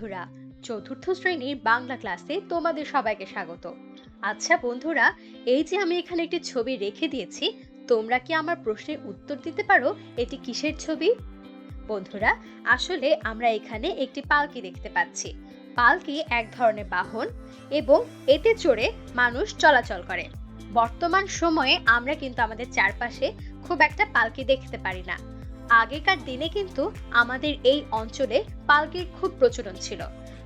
বন্ধুরা, চতুর্থ শ্রেণির বাংলা ক্লাসে তোমাদের সবাইকে স্বাগত। আচ্ছা বন্ধুরা, এই যে আমি এখানে একটি ছবি রেখে দিয়েছি, তোমরা কি আমার প্রশ্নের উত্তর দিতে পারো? এটি কিসের ছবি? বন্ধুরা, আসলে আমরা এখানে একটি পালকি দেখতে পাচ্ছি। পালকি এক ধরনের বাহন এবং এতে চড়ে মানুষ চলাচল করে। বর্তমান সময়ে আমরা কিন্তু আমাদের চারপাশে খুব একটা পালকি দেখতে পারি না। আগেকার দিনে কিন্তু আমাদের এই অঞ্চলে পালকির খুব প্রচলন ছিল।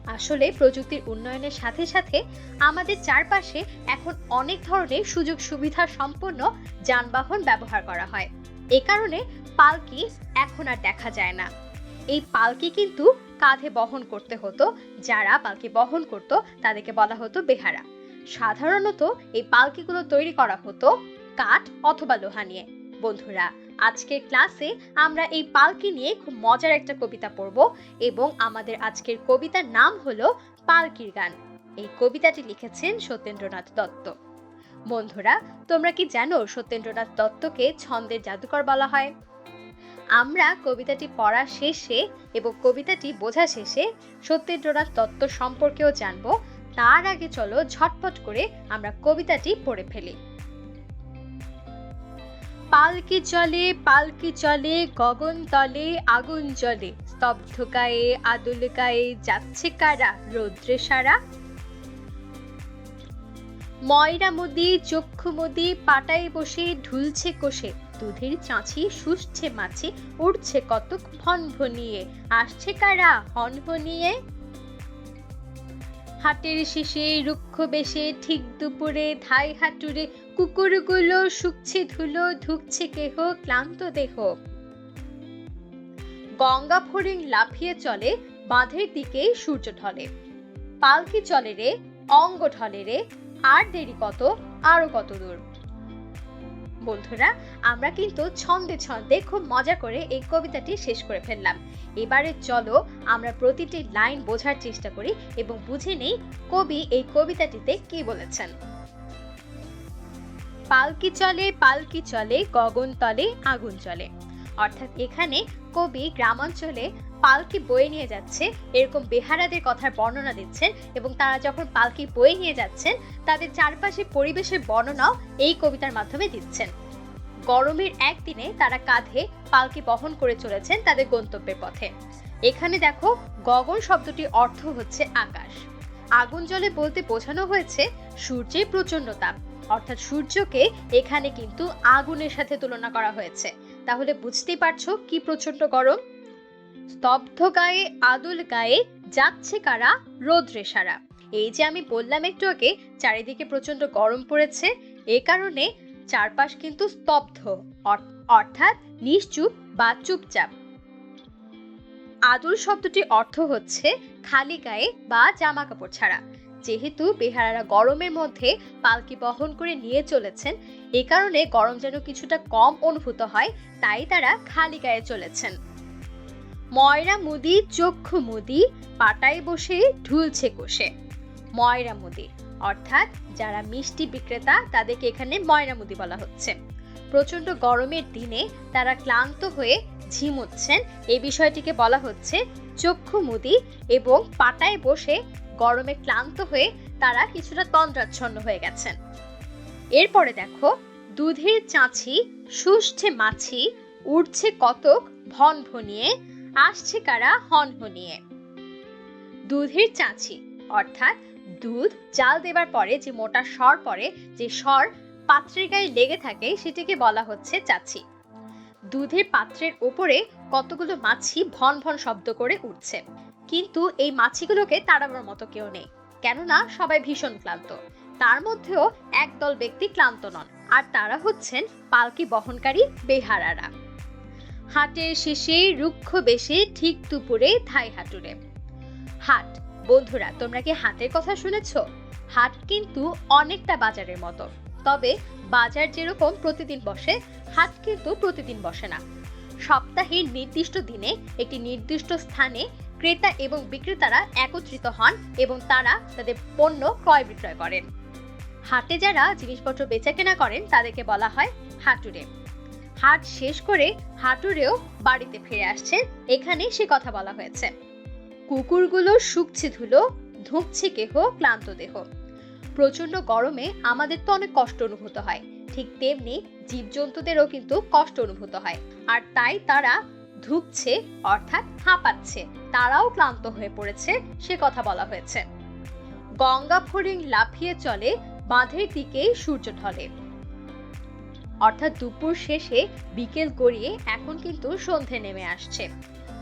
আসলে প্রযুক্তির উন্নয়নের সাথে সাথে আমাদের চারপাশে এখন অনেক ধরনের সুযোগ সুবিধা সম্পন্ন যানবাহন ব্যবহার করা হয়। এ কারণে পালকি এখন আর দেখা যায় না। এই পালকি কিন্তু কাঁধে বহন করতে হতো, যারা পালকি বহন করত তাদেরকে বলা হতো বেহারা। সাধারণত এই পালকিগুলো তৈরি করা হতো কাঠ অথবা লোহা নিয়ে। বন্ধুরা আজকের ক্লাসে আমরা এই পালকি নিয়ে খুব মজার একটা কবিতা পড়ব এবং আমাদের আজকের কবিতার নাম হলো পালকির গান। এই কবিতাটি লিখেছেন সত্যেন্দ্রনাথ দত্ত। বন্ধুরা, তোমরা কি জানো সত্যেন্দ্রনাথ দত্তকে ছন্দের জাদুকর বলা হয়? আমরা কবিতাটি পড়া শেষে এবং কবিতাটি বোঝা শেষে সত্যেন্দ্রনাথ দত্ত সম্পর্কেও জানব। তার আগে চলো ঝটপট করে আমরা কবিতাটি পড়ে ফেলি। পালকি চলে পালকি চলে, গগন তলে, আগুন জ্বলে। স্তব্ধ গায়ে, আদুল গায়ে যাচ্ছে কারা রৌদ্রে সারা? ময়রা মুদি, চক্ষু মুদি, পাটায় বসে ঢুলছে কোষে। দুধের চাঁচি শুষছে মাছি, উড়ছে কতক ভন ভনিয়ে আসছে কারা হন ভনিয়ে হাটের শেষে রুক্ষ বেশে ঠিক দুপুরে ধাই হাটুরে কুকুরগুলো শুকছে ধুলো, ধুকছে কেহ, ক্লান্ত দেহ। গঙ্গা ফড়িং লাফিয়ে চলে, বাঁধের দিকে সূর্য ঢলে। পালকি চলে রে, অঙ্গ ঢলে রে, আর দেরি কত, আরও কত দূর। বন্ধুরা, আমরা কিন্তু ছন্দে ছন্দে খুব মজা করে এই কবিতাটি শেষ করে ফেললাম। এবারে চলো আমরা প্রতিটি লাইন বোঝার চেষ্টা করি এবং বুঝে নেই কবি এই কবিতাটিতে কি বলেছেন। পালকি চলে পালকি চলে, গগন তলে, আগুন চলে অর্থাৎ এখানে কবি গ্রামাঞ্চলে পালকি বয়ে নিয়ে যাচ্ছে, এরকম বেহারাদের কথার বর্ণনা দিচ্ছেন এবং তারা যখন পালকি বয়ে নিয়ে যাচ্ছেন, তাদের চারপাশে পরিবেশের বর্ণনাও এই কবিতার মাধ্যমে দিচ্ছেন। গরমের একদিনে তারা কাঁধে পালকি বহন করে চলেছেন তাদের গন্তব্যের পথে। এখানে দেখো, গগন শব্দটির অর্থ হচ্ছে আকাশ। আগুন জলে বলতে বোঝানো হয়েছে সূর্যের প্রচণ্ড তাপ। অর্থাৎ সূর্যকে এখানে কিন্তু আগুনের সাথে তুলনা করা হয়েছে। তাহলে বুঝতেই পারছ কি প্রচণ্ড গরম? স্তব্ধ গায়ে, আদুল গায়ে যাচ্ছে কারা? রোদ্রে সারা। এই যে আমি বললাম একটু আগে, চারিদিকে প্রচণ্ড গরম পড়েছে, এ কারণে চারপাশ কিন্তু স্তব্ধ। অর- অর্থাৎ নিশ্চুপ বা চুপচাপ। আদুল শব্দটির অর্থ হচ্ছে খালি গায়ে বা জামা কাপড় ছাড়া। যেহেতু বেহারারা গরমের মধ্যে পালকি বহন করে নিয়ে চলেছেন, এ কারণে গরম যেন কিছুটা কম অনুভূত হয়, তাই তারা খালি গায়ে চলেছেন। ময়রা মুদি, চক্ষু মুদি, পাটায় বসে, ঢুলছে কোষে। ময়রা মুদি, অর্থাৎ যারা মিষ্টি বিক্রেতা, তাদেরকে এখানে ময়রা মুদি বলা হচ্ছে। প্রচণ্ড গরমের দিনে তারা ক্লান্ত হয়ে ঝিমুচ্ছেন। এই বিষয়টিকে বলা হচ্ছে চক্ষু মুদি এবং পাটায় বসে গরমে ক্লান্ত হয়ে তারা কিছুটা তন্দ্রাচ্ছন্ন হয়ে গেছেন। এরপরে দেখো, দুধের চাঁচি শুষছে মাছি উঠছে কতক ভন ভনিয়ে, আসছে কারা হন হনিয়ে। দুধের চাঁচি, অর্থাৎ দুধ জাল দেবার পরে যে মোটা সর পরে যে সর পাত্রের গায়ে লেগে থাকে, সেটিকে বলা হচ্ছে চাচি। দুধের পাত্রের ওপরে কতগুলো মাছি ভন ভন শব্দ করে উঠছে কিন্তু এই মাছিগুলোকে তাড়াবার মতো কেউ নেই। কেননা সবাই ভীষণ ক্লান্ত। তার মধ্যেও একদল ব্যক্তি ক্লান্ত নন, আর তারা হচ্ছেন পালকি বহনকারী বেহারারা। হাটের শেষে রুক্ষ বেশে ঠিক দুপুরে থাই হাটুরে। হাট, বন্ধুরা, তোমরা কি হাটের কথা শুনেছ? হাট কিন্তু অনেকটা বাজারের মতো। তবে বাজার যেরকম প্রতিদিন বসে, হাট কিন্তু প্রতিদিন বসে না। সপ্তাহের নির্দিষ্ট দিনে একটি নির্দিষ্ট স্থানে ক্রেতা এবং বিক্রেতারা একত্রিত হন এবং তারা তাদের পণ্য ক্রয় বিক্রয় করেন। হাটে যারা জিনিসপত্র বেচাকেনা করেন, তাদেরকে বলা হয় হাটুরে। হাট শেষ করে হাটুরেও বাড়িতে ফিরে আসছেন। এখানে সে কথা বলা হয়েছে। কুকুরগুলো শুকছে ধুলো, ধুঁকছে কেহ, ক্লান্ত দেহ। প্রচণ্ড গরমে আমাদের তো অনেক কষ্ট অনুভূত হয়। ঠিক তেমনি জীবজন্তুদেরও কিন্তু কষ্ট অনুভূত হয়। আর তাই তারা ধুঁকছে, অর্থাৎ হাঁপাচ্ছে। তারাও ক্লান্ত হয়ে পড়েছে, সে কথা বলা হয়েছে। গঙ্গা ফড়িং লাফিয়ে চলে, বাঁধের দিকেই সূর্য ঢলে। অর্থাৎ দুপুর শেষে বিকেল গড়িয়ে এখন কিন্তু সন্ধে নেমে আসছে।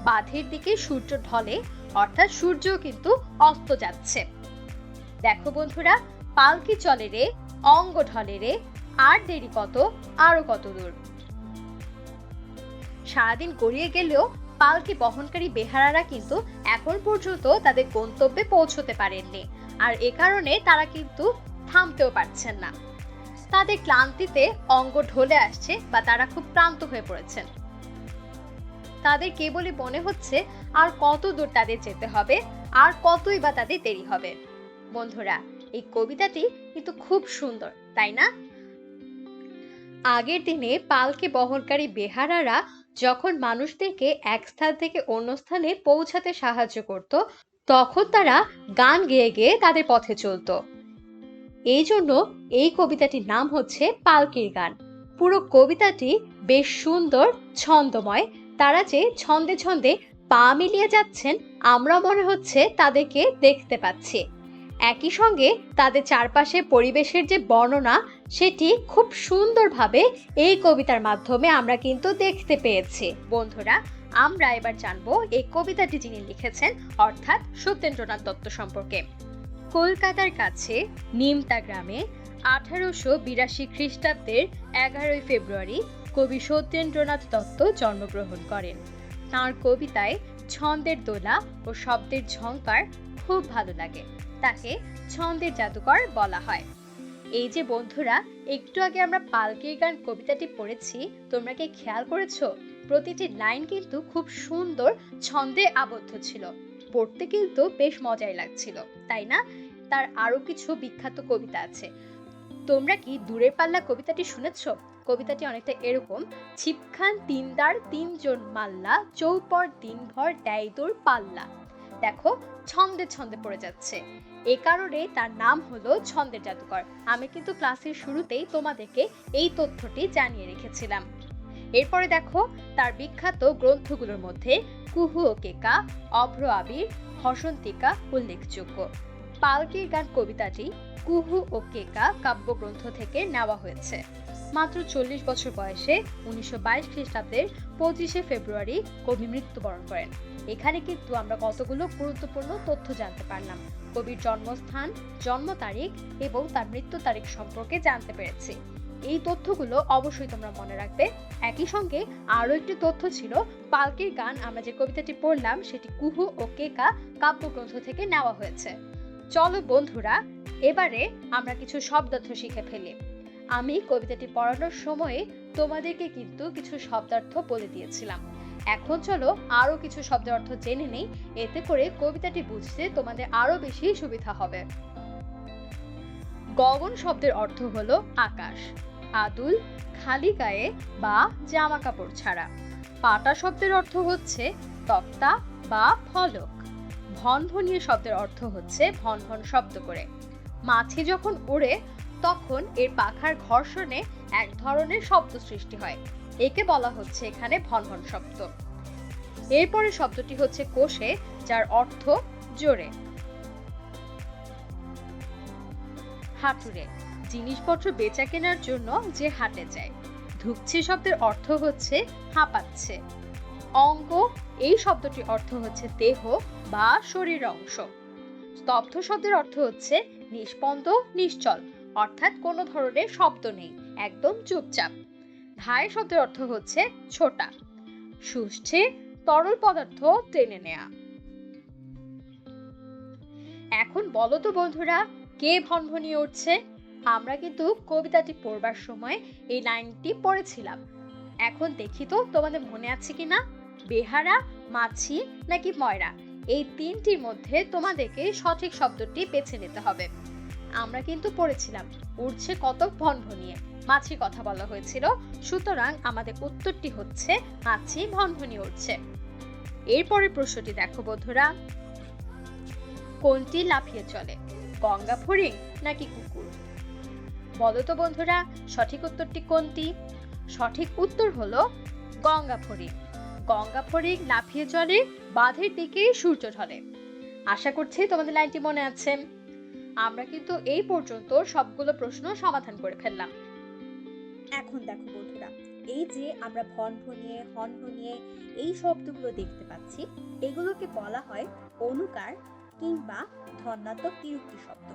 বাঁধের দিকে সূর্য ঢলে, অর্থাৎ সূর্য কিন্তু অস্ত যাচ্ছে। দেখো বন্ধুরা, পালকি চলে রে, অঙ্গ ঢলে রে, আর দেরি কত, আরও কত দূর। সারাদিন গড়িয়ে গেলেও পালকি বহনকারী বেহারারা কিন্তু এখন পর্যন্ত তাদের গন্তব্যে পৌঁছতে পারেননি। আর এ কারণে তারা কিন্তু থামতেও পারছেন না। তাদের ক্লান্তিতে অঙ্গ ঢলে আসছে বা তারা খুব ক্লান্ত হয়ে পড়েছেন। তাদের কেবলই মনে হচ্ছে আর কত দূর তাদের যেতে হবে, আর কতই বা তাদের দেরি হবে। বন্ধুরা, এই কবিতাটি কিন্তু খুব সুন্দর, তাই না? আগের দিনে পালকে বহনকারী বেহারারা যখন মানুষদেরকে এক স্থান থেকে অন্য স্থানে পৌঁছাতে সাহায্য করত, তখন তারা গান গেয়ে গেয়ে তাদের পথে চলতো। এই জন্য এই কবিতাটির নাম হচ্ছে পালকির গান। পুরো কবিতাটি বেশ সুন্দর, ছন্দময়। তারা যে ছন্দে ছন্দে পা মিলিয়ে যাচ্ছেন, আমরা মনে হচ্ছে তাদেরকে দেখতে পাচ্ছি। একই সঙ্গে তাদের চারপাশে পরিবেশের যে বর্ণনা, সেটি খুব সুন্দরভাবে এই কবিতার মাধ্যমে আমরা কিন্তু দেখতে পেয়েছি। বন্ধুরা, আমরা এবার জানব এই কবিতাটি যিনি লিখেছেন, অর্থাৎ সত্যেন্দ্রনাথ দত্ত সম্পর্কে। কলকাতার কাছে, নিমতা গ্রামে আঠারোশো বিরাশি খ্রিস্টাব্দের এগারোই ফেব্রুয়ারি কবি সত্যেন্দ্রনাথ দত্ত জন্মগ্রহণ করেন। তাঁর কবিতায় ছন্দের দোলা ও শব্দের ঝংকার খুব ভালো লাগে। তাকে ছন্দের জাদুকর বলা হয়। এই যে বন্ধুরা, একটু আগে আমরা পালকির গান কবিতাটি পড়েছি, তোমরা কি খেয়াল করেছ? প্রতিটি লাইন কিন্তু খুব সুন্দর ছন্দে আবদ্ধ ছিল। পড়তে কিন্তু বেশ মজাই লাগছিল, তাই না? তার আরও কিছু বিখ্যাত কবিতা আছে। তোমরা কি দূরের পাল্লা কবিতাটি শুনেছ? কবিতাটি অনেকটা এরকম, ছিপখান তিনদার তিনজন মাল্লা, চৌপর দিনভর দেয়দুর পাল্লা। দেখো, ছন্দে ছন্দে পড়ে যাচ্ছে। এ কারণে তার নাম হলো ছন্দের জাদুকর। আমি কিন্তু ক্লাসের শুরুতেই তোমাদেরকে এই তথ্যটি জানিয়ে রেখেছিলাম। এরপরে দেখো, তার বিখ্যাত গ্রন্থগুলোর মধ্যে কুহু ও কেকা, অভ্র আবির, হসন্তিকা উল্লেখযোগ্য। পালকির গান কবিতাটি কুহু ও কেকা কাব্যগ্রন্থ থেকে নেওয়া হয়েছে। মাত্র চল্লিশ বছর বয়সে উনিশশো বাইশ খ্রিস্টাব্দের পঁচিশে ফেব্রুয়ারি কবি মৃত্যুবরণ করেন। এখানে কিন্তু আমরা কতগুলো গুরুত্বপূর্ণ তথ্য জানতে পারলাম। কবির জন্মস্থান, জন্ম তারিখ এবং তার মৃত্যু তারিখ সম্পর্কে জানতে পেরেছি। এই তথ্যগুলো অবশ্যই তোমরা মনে রাখবে। একই সঙ্গে আরও একটি তথ্য ছিল, পালকির গান আমরা যে কবিতাটি পড়লাম, সেটি কুহু ও কেকা কাব্যগ্রন্থ থেকে নেওয়া হয়েছে। চলো বন্ধুরা, এবারে আমরা কিছু শব্দার্থ শিখে ফেলি। আমি কবিতাটি পড়ানোর সময়ে তোমাদেরকে কিন্তু কিছু শব্দার্থ বলে দিয়েছিলাম। এখন চলো আরও কিছু শব্দের অর্থ জেনে নেই, এতে করে কবিতাটি বুঝতে তোমাদের আরও বেশি সুবিধা হবে। গগন শব্দের অর্থ হলো আকাশ। আদুল, খালি গায়ে বা জামা কাপড় ছাড়া। পাটা শব্দের অর্থ হচ্ছে তক্তা বা ফলক। ভন ভনভনিয়ে শব্দের অর্থ হচ্ছে ভন ভন শব্দ করে। মাছি যখন ওড়ে তখন এর পাখার ঘর্ষণে এক ধরনের শব্দ সৃষ্টি হয়। একে বলা হচ্ছে এখানে ভনভন শব্দ। এরপরে শব্দটি হচ্ছে কোষে, যার অর্থ জোরে। হাঁটুরে। জিনিসপত্র বেচা কেনার জন্য যে হাটে যায়। ধুকছে শব্দের অর্থ হচ্ছে হাঁপাচ্ছে। অঙ্গ, এই শব্দটির অর্থ হচ্ছে দেহ বা শরীর অংশ। স্তব্ধ শব্দের অর্থ হচ্ছে নিষ্পন্দ, নিশ্চল। অর্থাৎ কোনো ধরনের শব্দ নেই, একদম চুপচাপ। ধায় শব্দের অর্থ হচ্ছে ছোটা। সুষ্ঠে তরল পদার্থ টেনে নেয়া। এখন বলো তো বন্ধুরা, কে ভনভনিয়ে উঠছে? আমরা কিন্তু কবিতাটি পড়বার সময় এই লাইনটি পড়েছিলাম। এখন দেখি তো তোমাদের মনে আছে কিনা বেহারা, মাছি নাকি ময়রা? এই তিনটির মধ্যে তোমাদেরকে সঠিক শব্দটি বেছে নিতে হবে। আমরা কিন্তু পড়েছিলাম। উঠছে কত ভনভনিয়ে। মাছি কথা বলা হয়েছিল, সুতরাং আমাদের উত্তরটি হচ্ছে মাছি ভনভনিয়ে উঠছে এরপরের প্রশ্নটি দেখো বন্ধুরা। কোনটি লাফিয়ে চলে, গঙ্গা ফড়িং নাকি কুকুর? বলো তো বন্ধুরা, সঠিক উত্তরটি কোনটি? সঠিক উত্তর হলো গঙ্গা ফড়িং। গঙ্গা ফড়িং লাফিয়ে চলে, বাঁধের দিকে সূর্য ঢলে। আশা করছি তোমাদের লাইনটি মনে আছে। আমরা কিন্তু এই পর্যন্ত সবগুলো প্রশ্ন সমাধান করে ফেললাম। এখন দেখো বন্ধুরা, এই যে আমরা ভন ভনিয়ে হন ভনিয়ে এই শব্দগুলো দেখতে পাচ্ছি, এগুলোকে বলা হয় অনুকার কিংবা ধন্যাত্মক তিরুক্তি শব্দ।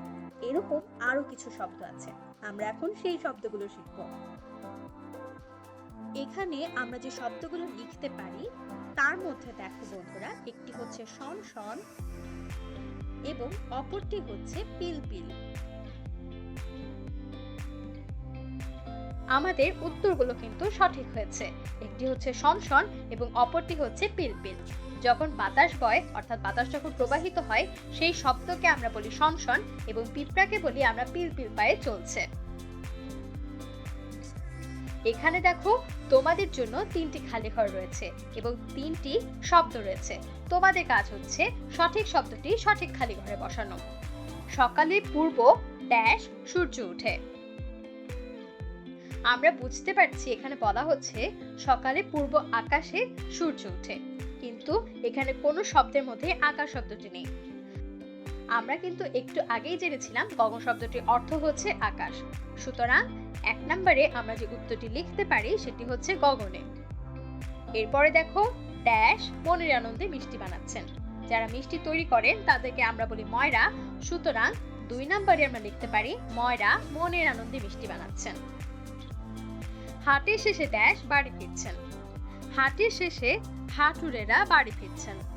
এরকম আরও কিছু শব্দ আছে, আমরা এখন সেই শব্দগুলো শিখব। এখানে আমরা যে শব্দগুলো লিখতে পারি, তার মধ্যে দেখো বন্ধুরা, একটি হচ্ছে শন শন এবং অপরটি হচ্ছে পিল পিল। আমাদের উত্তরগুলো কিন্তু সঠিক হয়েছে। একটি হচ্ছে সমসন এবং অপরটি হচ্ছে পিলপিল যখন বাতাস বয়, অর্থাৎ বাতাস যখন প্রবাহিত হয়, সেই শব্দকে আমরা বলি সমসন এবং পিঁপড়াকে বলি আমরা পিলপিল পায়ে চলছে। এখানে দেখো তোমাদের জন্য তিনটি খালি ঘর রয়েছে এবং তিনটি শব্দ রয়েছে। তোমাদের কাজ হচ্ছে সঠিক শব্দটি সঠিক খালি ঘরে বসানো। সকালে পূর্ব ড্যাশ সূর্য উঠে আমরা বুঝতে পারছি এখানে বলা হচ্ছে সকালে পূর্ব আকাশে সূর্য উঠে কিন্তু এখানে কোনো শব্দের মধ্যে আকাশ শব্দটি নেই। আমরা কিন্তু একটু আগেই জেনেছিলাম গগন শব্দটির অর্থ হচ্ছে আকাশ। সুতরাং এক নম্বরে আমরা যে উত্তরটি লিখতে পারি সেটি হচ্ছে গগনে। এরপরে দেখো ড্যাশ মনের আনন্দে মিষ্টি বানাচ্ছেন। যারা মিষ্টি তৈরি করেন, তাদেরকে আমরা বলি ময়রা। সুতরাং দুই নম্বরে আমরা লিখতে পারি ময়রা, মনের আনন্দে মিষ্টি বানাচ্ছেন। হাটের শেষে ড্যাশ বাড়ি ফিরছেন। হাটের শেষে হাটুরেরা বাড়ি ফিরছেন।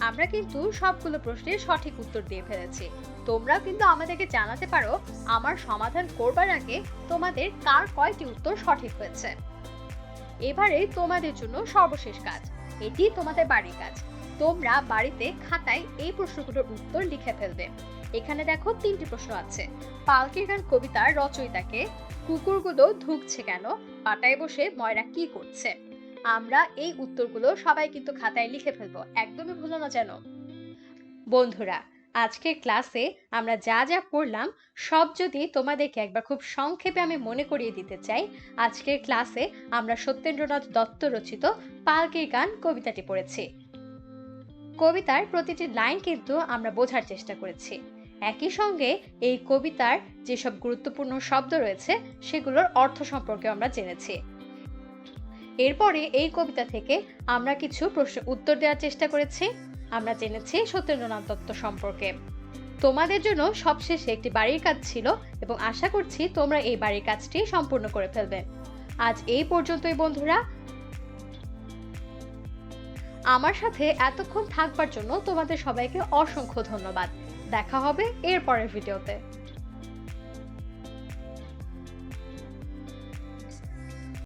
আমরা কিন্তু সবগুলো প্রশ্নের সঠিক উত্তর দিয়ে ফেলেছি। তোমরাও কিন্তু আমাদেরকে জানাতে পারো, আমার সমাধান করবার আগে তোমাদের কার কয়টি উত্তর সঠিক হয়েছে। এবারে তোমাদের জন্য সর্বশেষ কাজ, এটি তোমাদের বাড়ির কাজ। তোমরা বাড়িতে খাতায় এই প্রশ্নগুলোর উত্তর লিখে ফেলবে। এখানে দেখো তিনটি প্রশ্ন আছে। পালকির গান কবিতার রচয়িতাকে কুকুরগুলো ধুকছে কেন? পাটায় বসে ময়রা কি করছে? আমরা এই উত্তরগুলো সবাই কিন্তু খাতায় লিখে ফেলব, একদমই ভুলো না যেন। বন্ধুরা, আজকের ক্লাসে আমরা যা যা পড়লাম, সব যদি তোমাদেরকে একবার খুব সংক্ষেপে আমি মনে করিয়ে দিতে চাই, আজকের ক্লাসে আমরা সত্যেন্দ্রনাথ দত্ত রচিত পালকির গান কবিতাটি পড়েছি। কবিতার প্রতিটি লাইন কিন্তু আমরা বোঝার চেষ্টা করেছি। একই সঙ্গে এই কবিতার যেসব গুরুত্বপূর্ণ শব্দ রয়েছে, সেগুলোর অর্থ সম্পর্কে আমরা জেনেছি। এরপরে এই কবিতা থেকে আমরা কিছু প্রশ্ন, উত্তর দেওয়ার চেষ্টা করেছি। আমরা জেনেছি সত্যেন্দ্রনাথ দত্ত সম্পর্কে। তোমাদের জন্য সবশেষে একটি বাড়ির কাজ ছিল এবং আশা করছি তোমরা এই বাড়ির কাজটি সম্পূর্ণ করে ফেলবে। আজ এই পর্যন্তই বন্ধুরা। আমার সাথে এতক্ষণ থাকবার জন্য তোমাদের সবাইকে অসংখ্য ধন্যবাদ। দেখা হবে এর পরের ভিডিওতে।